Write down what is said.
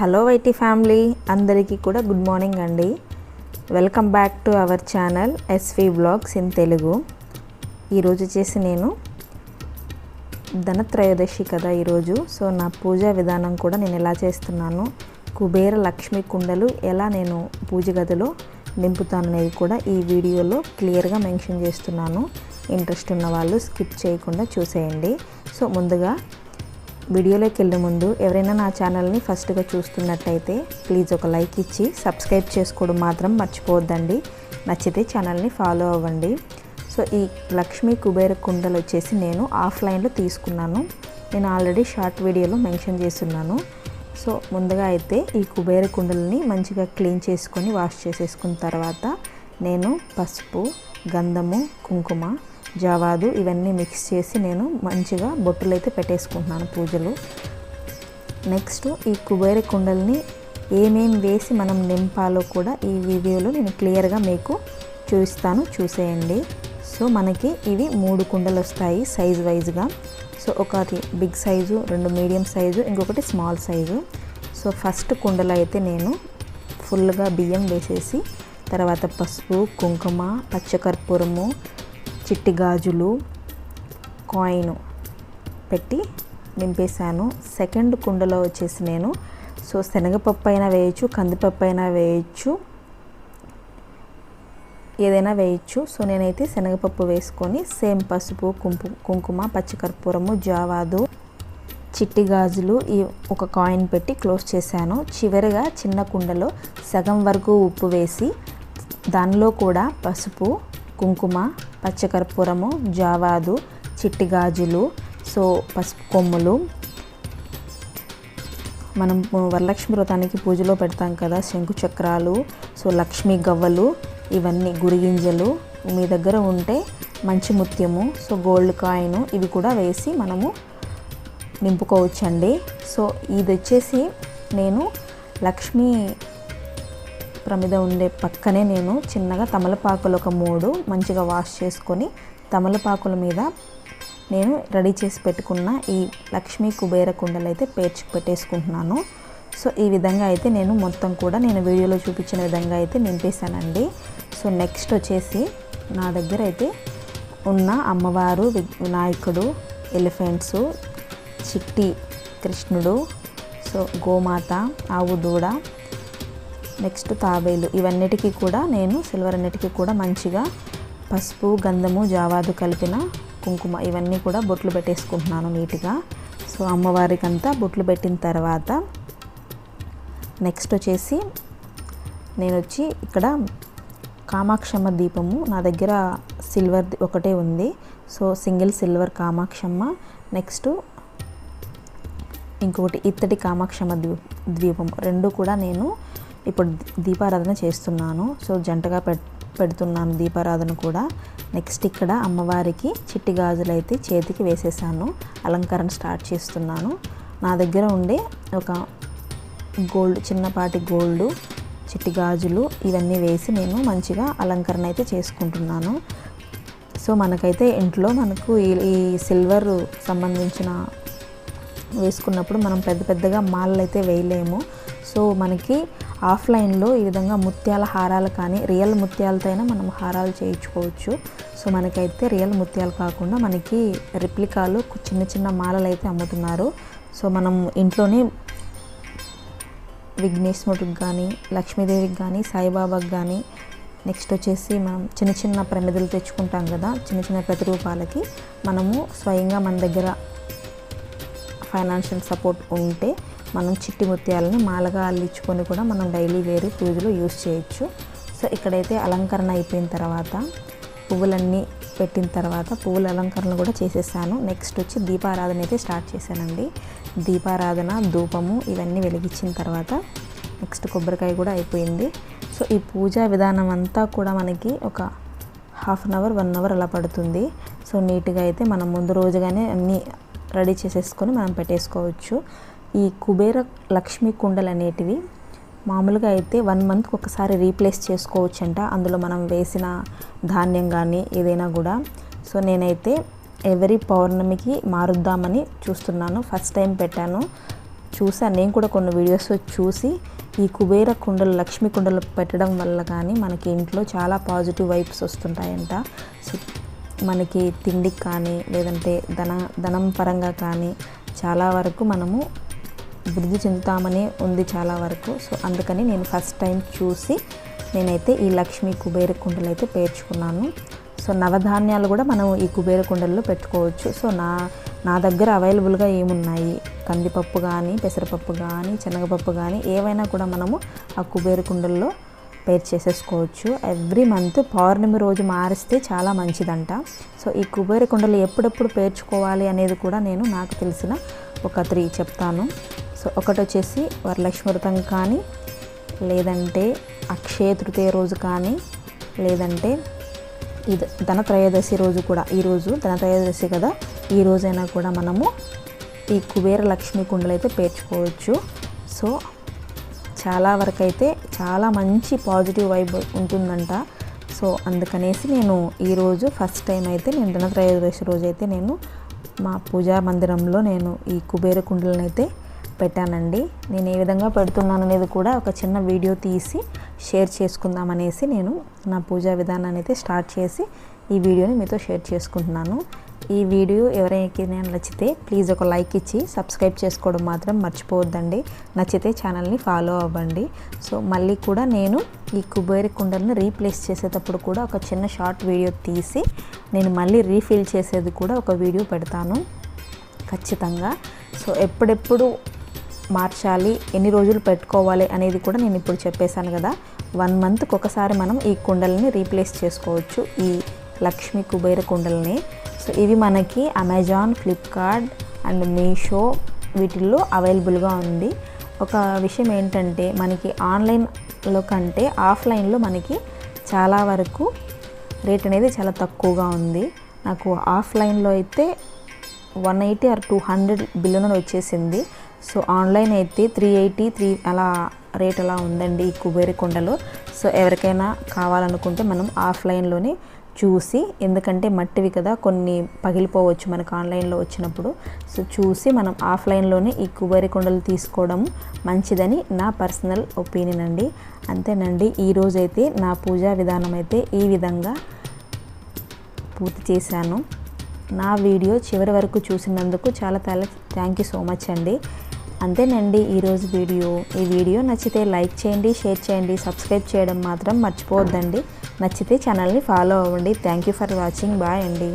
Hello YT family అందరికీ కూడా good morning అండి. Welcome back to our channel SV blogs in Telugu. ఈరోజు వచ్చేసి నేను ధనత్రయోదశి కదా ఈరోజు సో నా పూజా విధానం కూడా నేను ఎలా చేస్తున్నాను కుబేర లక్ష్మీ కుండలు ఎలా నేను పూజ గదిలో నింపుతాను అనేది కూడా ఈ వీడియోలో క్లియర్గా మెన్షన్ చేస్తున్నాను. ఇంట్రెస్ట్ ఉన్న వాళ్ళు స్కిప్ చేయకుండా చూసేయండి. సో ముందుగా వీడియోలోకి వెళ్ళే ముందు ఎవరైనా నా ఛానల్ని ఫస్ట్గా చూస్తున్నట్టయితే ప్లీజ్ ఒక లైక్ ఇచ్చి సబ్స్క్రైబ్ చేసుకోవడం మాత్రం మర్చిపోవద్దండి. నచ్చితే ఛానల్ని ఫాలో అవ్వండి. సో ఈ లక్ష్మీ కుబేర కుండలు వచ్చేసి నేను ఆఫ్లైన్లో తీసుకున్నాను. నేను ఆల్రెడీ షార్ట్ వీడియోలో మెన్షన్ చేస్తున్నాను. సో ముందుగా అయితే ఈ కుబేర కుండలని మంచిగా క్లీన్ చేసుకొని వాష్ చేసేసుకున్న తర్వాత నేను పసుపు గంధము కుంకుమ జావాదు ఇవన్నీ మిక్స్ చేసి నేను మంచిగా బొట్టులు అయితే పెట్టేసుకుంటున్నాను పూజలు. నెక్స్ట్ ఈ కుబేర కుండల్ని ఏమేమి వేసి మనం నింపాలో కూడా ఈ వీడియోలో నేను క్లియర్గా మీకు చూపిస్తాను చూసేయండి. సో మనకి ఇవి మూడు కుండలు వస్తాయి సైజ్ వైజ్గా. సో ఒకటి బిగ్ సైజు రెండు మీడియం సైజు ఇంకొకటి స్మాల్ సైజు. సో ఫస్ట్ కుండలో అయితే నేను ఫుల్గా బియ్యం వేసేసి తర్వాత పసుపు కుంకుమ పచ్చకర్పూరము చిట్టి గాజులు కాయిన్ పెట్టి నింపేశాను. సెకండ్ కుండలో వచ్చేసి నేను సో శనగపప్పు అయినా వేయచ్చు కందిపప్పు అయినా వేయచ్చు ఏదైనా వేయచ్చు. సో నేనైతే శనగపప్పు వేసుకొని సేమ్ పసుపు కుంపు కుంకుమ పచ్చికర్పూరము జావాదు చిట్టి గాజులు ఈ ఒక కాయిన్ పెట్టి క్లోజ్ చేశాను. చివరిగా చిన్న కుండలో సగం వరకు ఉప్పు వేసి దానిలో కూడా పసుపు కుంకుమ పచ్చకర్పూరము జావాదు చిట్టి గాజులు సో పసుపు కొమ్ములు. మనం వరలక్ష్మి వ్రతానికి పూజలో పెడతాం కదా శంకు చక్రాలు సో లక్ష్మీ గవ్వలు ఇవన్నీ గురిగింజలు. మీ దగ్గర ఉంటే మంచి ముత్యము సో గోల్డ్ కాయిన్ ఇవి కూడా వేసి మనము నింపుకోవచ్చండి. సో ఇది వచ్చేసి నేను లక్ష్మీ ప్రమిద ఉండే పక్కనే నేను చిన్నగా తమలపాకులు ఒక మూడు మంచిగా వాష్ చేసుకొని తమలపాకుల మీద నేను రెడీ చేసి పెట్టుకున్న ఈ లక్ష్మీ కుబేర కుండలు అయితే పేర్చి పెట్టేసుకుంటున్నాను. సో ఈ విధంగా అయితే నేను మొత్తం కూడా నేను వీడియోలో చూపించిన విధంగా అయితే నింపేశానండి. సో నెక్స్ట్ వచ్చేసి నా దగ్గర అయితే ఉన్న అమ్మవారు వినాయకుడు ఎలిఫెంట్స్ చిట్టి కృష్ణుడు సో గోమాత ఆవు దూడ నెక్స్ట్ తాబేలు. ఇవన్నిటికీ కూడా నేను సిల్వర్ అన్నిటికీ కూడా మంచిగా పసుపు గంధము జావాదు కలిపిన కుంకుమ ఇవన్నీ కూడా బొట్లు పెట్టేసుకుంటున్నాను నీట్గా. సో అమ్మవారికి అంతా బొట్లు పెట్టిన తర్వాత నెక్స్ట్ వచ్చేసి నేను వచ్చి ఇక్కడ కామాక్షమ్మ దీపము నా దగ్గర సిల్వర్ ఒకటే ఉంది. So single silver Kamakshamma next ఇంకొకటి ఇత్తడి కామాక్షమ్మ ద్వీ ద్వీపం రెండు కూడా నేను ఇప్పుడు దీపారాధన చేస్తున్నాను. సో జంటగా పెట్ పెడుతున్నాను దీపారాధన కూడా. నెక్స్ట్ ఇక్కడ అమ్మవారికి చిట్టి గాజులు అయితే చేతికి వేసేసాను. అలంకరణ స్టార్ట్ చేస్తున్నాను. నా దగ్గర ఉండే ఒక గోల్డ్ చిన్నపాటి గోల్డ్ చిట్టి గాజులు ఇవన్నీ వేసి నేను మంచిగా అలంకరణ అయితే చేసుకుంటున్నాను. సో మనకైతే ఇంట్లో మనకు ఈ ఈ సిల్వర్ సంబంధించిన వేసుకున్నప్పుడు మనం పెద్ద పెద్దగా మాలలు అయితే వేయలేము. సో మనకి ఆఫ్లైన్లో ఈ విధంగా ముత్యాల హారాలు కానీ రియల్ ముత్యాలతో అయినా మనం హారాలు చేయించుకోవచ్చు. సో మనకైతే రియల్ ముత్యాలు కాకుండా మనకి రిప్లికాలు చిన్న చిన్న మాలలు అయితే అమ్ముతున్నారు. సో మనం ఇంట్లోనే విఘ్నేశ్వరుడికి కానీ లక్ష్మీదేవికి కానీ సాయిబాబాకి కానీ నెక్స్ట్ వచ్చేసి మనం చిన్న చిన్న ప్రమిదలు తెచ్చుకుంటాం కదా చిన్న చిన్న ప్రతిరూపాలకి మనము స్వయంగా మన దగ్గర ఫైనాన్షియల్ సపోర్ట్ ఉంటే మనం చిట్టి ముత్యాలని మాలగా అల్లించుకొని కూడా మనం డైలీ వేరు పూజలో యూస్ చేయొచ్చు. సో ఇక్కడైతే అలంకరణ అయిపోయిన తర్వాత పువ్వులన్నీ పెట్టిన తర్వాత పువ్వుల అలంకరణ కూడా చేసేసాను. నెక్స్ట్ వచ్చి దీపారాధన అయితే స్టార్ట్ చేశానండి. దీపారాధన ధూపము ఇవన్నీ వెలిగించిన తర్వాత నెక్స్ట్ కొబ్బరికాయ కూడా అయిపోయింది. సో ఈ పూజా విధానం అంతా కూడా మనకి ఒక half an hour one hour అలా పడుతుంది. సో నీట్గా అయితే మనం ముందు రోజుగానే అన్నీ రెడీ చేసేసుకొని మనం పెట్టేసుకోవచ్చు. ఈ కుబేర లక్ష్మీ కుండలు అనేటివి మామూలుగా అయితే వన్ మంత్కి ఒకసారి రీప్లేస్ చేసుకోవచ్చంట. అందులో మనం వేసిన ధాన్యం కానీ ఏదైనా కూడా. సో నేనైతే ఎవరీ పౌర్ణమికి మారుద్దామని చూస్తున్నాను. ఫస్ట్ టైం పెట్టాను. చూసాను నేను కూడా కొన్ని వీడియోస్ చూసి ఈ కుబేర కుండలు లక్ష్మీ కుండలు పెట్టడం వల్ల కానీ మనకి ఇంట్లో చాలా పాజిటివ్ వైబ్స్ వస్తుంటాయంట. సో మనకి తిండికి కానీ లేదంటే ధన ధనం పరంగా కానీ చాలా వరకు మనము వృద్ధి చెందుతామని ఉంది చాలా వరకు. సో అందుకని నేను ఫస్ట్ టైం చూసి నేనైతే ఈ లక్ష్మీ కుబేర కుండలు అయితే పేర్చుకున్నాను. సో నవధాన్యాలు కూడా మనం ఈ కుబేర కుండల్లో పెట్టుకోవచ్చు. సో నా నా దగ్గర అవైలబుల్గా ఏమున్నాయి? కందిపప్పు కానీ పెసరపప్పు కానీ శనగపప్పు కానీ ఏవైనా కూడా మనము ఆ కుబేర కుండల్లో పేర్ చేసేసుకోవచ్చు ఎవ్రీ మంత్ పౌర్ణమి రోజు మారిస్తే చాలా మంచిదంట. సో ఈ కుబేర కుండలు ఎప్పుడెప్పుడు పేర్చుకోవాలి అనేది కూడా నేను నాకు తెలిసిన ఒక త్రీ చెప్తాను. సో ఒకటి వచ్చేసి వరలక్ష్మి వ్రతం కానీ లేదంటే అక్షయ తృతీయ రోజు కానీ లేదంటే ఇది ధనత్రయోదశి రోజు కూడా ఈరోజు ధనత్రయోదశి కదా ఈ రోజైనా కూడా మనము ఈ కుబేర లక్ష్మీ కుండలు అయితే పేర్చుకోవచ్చు. సో చాలా వరకు అయితే చాలా మంచి పాజిటివ్ వైబ్ ఉంటుందంట. సో అందుకనేసి నేను ఈరోజు ఫస్ట్ టైం అయితే నేను ధనత్రయోదశి రోజు అయితే నేను మా పూజా మందిరంలో నేను ఈ కుబేర కుండలను అయితే పెట్టానండి. నేను ఏ విధంగా పెడుతున్నాను అనేది కూడా ఒక చిన్న వీడియో తీసి షేర్ చేసుకుందామనేసి నేను నా పూజా విధానాన్ని అయితే స్టార్ట్ చేసి ఈ వీడియోని మీతో షేర్ చేసుకుంటున్నాను. ఈ వీడియో ఎవరైనా నచ్చితే ప్లీజ్ ఒక లైక్ ఇచ్చి సబ్స్క్రైబ్ చేసుకోవడం మాత్రం మర్చిపోవద్దండి. నచ్చితే ఛానల్ని ఫాలో అవ్వండి. సో మళ్ళీ కూడా నేను ఈ కుబేర కుండలను రీప్లేస్ చేసేటప్పుడు కూడా ఒక చిన్న షార్ట్ వీడియో తీసి నేను మళ్ళీ రీఫిల్ చేసేది కూడా ఒక వీడియో పెడతాను. ఖచ్చితంగా. సో ఎప్పుడెప్పుడు మార్చాలి ఎన్ని రోజులు పెట్టుకోవాలి అనేది కూడా నేను ఇప్పుడు చెప్పేశాను కదా. వన్ మంత్కి ఒకసారి మనం ఈ కుండల్ని రీప్లేస్ చేసుకోవచ్చు ఈ లక్ష్మీ కుబేర కుండలని. సో ఇవి మనకి అమెజాన్ ఫ్లిప్కార్ట్ అండ్ మీషో వీటిల్లో అవైలబుల్గా ఉంది. ఒక విషయం ఏంటంటే మనకి ఆన్లైన్లో కంటే ఆఫ్లైన్లో మనకి చాలా వరకు రేట్ అనేది చాలా తక్కువగా ఉంది. నాకు ఆఫ్లైన్లో అయితే one eighty or two hundred బిల్లున వచ్చేసింది. సో ఆన్లైన్ అయితే త్రీ ఎయిటీ త్రీ అలా రేట్ అలా ఉందండి ఈ కుబేరి కొండలో. సో ఎవరికైనా కావాలనుకుంటే మనం ఆఫ్లైన్లోనే చూసి ఎందుకంటే మట్టివి కదా కొన్ని పగిలిపోవచ్చు మనకు ఆన్లైన్లో వచ్చినప్పుడు. సో చూసి మనం ఆఫ్లైన్లోనే ఈ కుబేరి కొండలు తీసుకోవడం మంచిదని నా పర్సనల్ ఒపీనియన్ అండి. అంతేనండి ఈరోజైతే నా పూజా విధానం అయితే ఈ విధంగా పూర్తి చేశాను. నా వీడియో చివరి వరకు చూసినందుకు చాలా చాలా థ్యాంక్ యూ సో మచ్ అండి. అంతేనండి ఈరోజు వీడియో. ఈ వీడియో నచ్చితే లైక్ చేయండి షేర్ చేయండి సబ్స్క్రైబ్ చేయడం మాత్రం మర్చిపోవద్దండి. నచ్చితే ఛానల్ని ఫాలో అవ్వండి. Thank you for watching. Bye అండి.